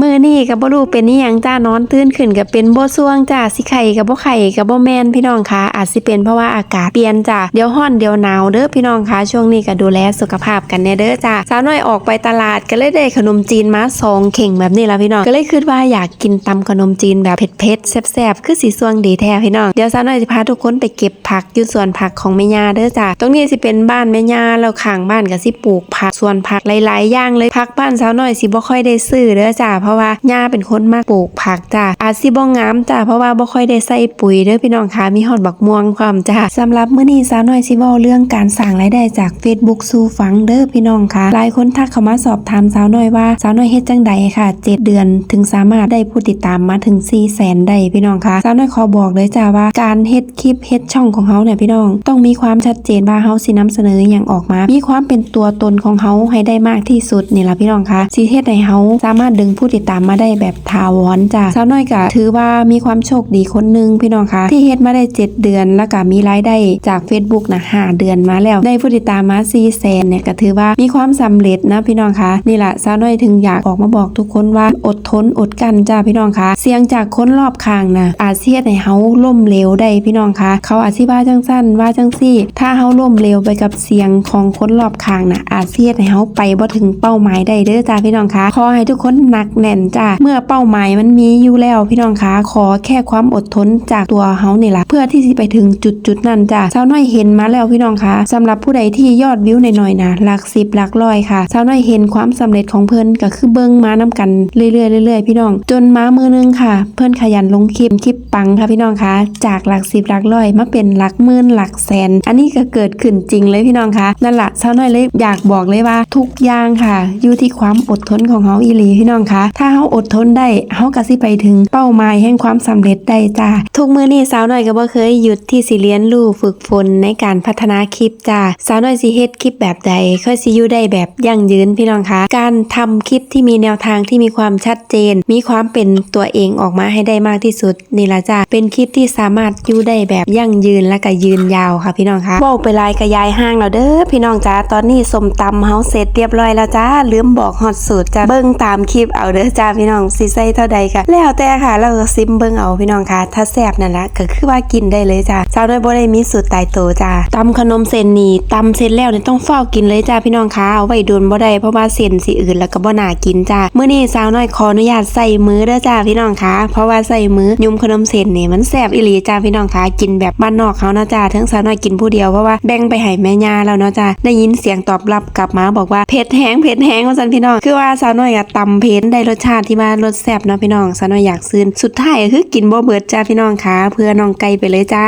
มื้อนี้ก็บ่รู้เป็นอีหยังจ้านอนตื่นขึ้นก็เป็นบ่ซ่วงจ้าสิไข่ก็บ่ไข่ก็บ่แมนพี่น้องคะอาจสิเป็นเพราะว่าอากาศเปลี่ยนจ้าเดี๋ยวร้อนเดี๋ยวหนาวเด้อพี่น้องคะช่วงนี้ก็ดูแลสุขภาพกันแน่เด้อจ้าสาวน้อยออกไปตลาดก็เลยได้ขนมจีนมาสองเข่งแบบนี้ล่ะพี่น้องก็เลยคิดว่าอยากกินตำขนมจีนแบบเผ็ดๆแซ่บๆคือสิซ่วงดีแท้พี่น้องเดี๋ยวสาวน้อยสิพาทุกคนไปเก็บผักอยู่สวนผักของแม่ย่าเด้อจ้าตรงนี้สิเป็นบ้านแม่ย่าแล้วข้างบ้านก็สิปลูกผักสวนผักหลายๆอย่างเลยผักบ้านสาวน้อยสิบ่ค่อยได้ซื้อเด้อจ้าเพราะว่าย่าเป็นคนมากปลูกผักจ้าอาจสิบ่งงามจ้าเพราะว่าบ่ค่อยได้ใส่ปุ๋ยเด้อพี่น้องคะมีฮอดบักม่วงความจ้าสำหรับมื้อนี้สาวน้อยสิเว้าเรื่องการสร้างรายได้จาก Facebook สู่ฟังเด้อพี่น้องคะหลายคนทักเข้ามาสอบถามสาวน้อยว่าสาวน้อยเฮ็ดจังใดค่ะ 7 เดือนถึงสามารถได้ผู้ติดตามมาถึง4แสนได้พี่น้องคะสาวน้อยขอบอกเลยจ้าว่าการเฮ็ดคลิปเฮ็ดช่องของเฮาเนี่ยพี่น้อง ต้องมีความชัดเจนว่าเฮาสินำเสนออย่างออกมา มีความเป็นตัวตนของเฮาให้ได้มากที่สุดนี่ล่ะพี่น้องคะสิเฮ็ดให้เฮาสามารถดึงผู้ติดตามมาได้แบบถาวรจ้าสาวน้อยก็ถือว่ามีความโชคดีคนหนึงพี่น้องคะที่เฮ็ดมาได้ 7 เดือน แล้วก็มีรายได้จาก Facebook นะ5เดือนมาแล้วได้ผู้ติดตามมา4แสนเนี่ยก็ถือว่ามีความสำเร็จนะพี่น้องคะนี่แหละสาวน้อยถึงอยากออกมาบอกทุกคนว่าอดทนอดกันจ้าพี่น้องคะเสียงจากคนรอบข้างนะอาเสียดให้เฮาล่มเหลวได้พี่น้องคะเขาอาจสิว่าจังสั้นว่าจังซี่ ถ้าเฮาล่มเหลวไปกับเสียงของคนรอบข้างนะอาเสียดให้เฮาไปบ่ถึงเป้าหมายได้เด้อจ้าพี่น้องคะขอให้ทุกคนหนักแน่นจ้าเมื่อเป้าหมายมันมีอยู่แล้วพี่น้องคะขอแค่ความอดทนจากตัวเฮานี่ล่ะเพื่อที่สิไปถึงจุดจุดนั้นจ้าสาวน้อยเห็นมาแล้วพี่น้องคะสำหรับผู้ใดที่ยอดวิวหน่อยๆนะหลักสิบหลักร้อยค่ะสาวน้อยเห็นความสำเร็จของเพิ่อนก็คือเบิ่งมานํกันเรื่อยๆเรื่อยๆพี่น้อง จนมามือนึงค่ะ เพิ่อนขยันลงคลิปคลิปปังค่ะพี่น้องคะจากหลักสิบหลักร้อยมาเป็นหลักหมื่นหลักแสน อันนี้ก็เกิดขึ้นจริงเลยพี่น้องคะนั่นละสาวน้อยเลยอยากบอกเลยว่าทุกอย่างค่ะ อยู่ที่ความอดทนของเฮาอีหลีพี่น้องคะถ้าเฮาอดทนได้เฮาก็สิไปถึงเป้าหมายแห่งความสำเร็จได้จ้าทุกมื้อนี้สาวน้อยก็บ่เคยหยุดที่สิเรียนรู้ฝึกฝนในการพัฒนาคลิปจ้าสาวน้อยสิเฮ็ดคลิปแบบใดค่อยสิอยู่ได้แบบยั่งยืนพี่น้องคะการทำคลิปที่มีแนวทางที่มีความชัดเจน มีความเป็นตัวเองออกมาให้ได้มากที่สุดนี่ละจ้าเป็นคลิปที่สามารถอยู่ได้แบบยั่งยืนและก็ยืนยาวค่ะพี่น้องคะเว้าไปลายกระยายห้างแล้วเด้อพี่น้องจ้าตอนนี้สมตำเฮาเสร็จเรียบร้อยแล้วจ้าลืมบอกฮอดสูตรจ้าเบิ่งตามคลิปเอาเด้อจ้าพี่น้องสิใส่เท่าใดค่ะ แล้วแต่ค่ะเราก็ซิมเบิ่งเอาพี่น้องค่ะ ถ้าแซ่บนั่นละก็คือว่ากินได้เลยจ้าสาวน้อยบ่ได้มีสูตรตายตัวจ้าตำขนมเส้นนี่ตำเสร็จแล้วเนี่ยต้องเฝ้ากินเลยจ้าพี่น้องค่ะเอาไว้โดนบ่ได้เพราะว่าเส้นสิอื่นแล้วก็บ่น่ากินจ้าเมื้อนี้สาวน้อยขออนุญาตใส่มือเด้อจ้าพี่น้องค่ะ เพราะว่าใส่มือยุมขนมเส้นนี่มันแซ่บอีหลีจ้าพี่น้องค่ะกินแบบบ้านนอกเขานะจ้าทั้งสาวน้อยกินผู้เดียวเพราะว่าแบ่งไปให้แม่ย่าแล้วเนาะจ้าได้ยินเสียงตอบรับกลับมาบอกว่าเผ็ดแห้งเผ็ดแห้งว่าซั่นพี่น้องคือว่าสาวน้อยอะตำเผ็ดได้รสชาติที่ว่ารสแซ่บเนาะพี่น้องสาวน้อยอยากซื้อสุดท้ายก็คือกินบ่เบิดจ้าพี่น้องคะเพื่อน้องไก่ไปเลยจ้า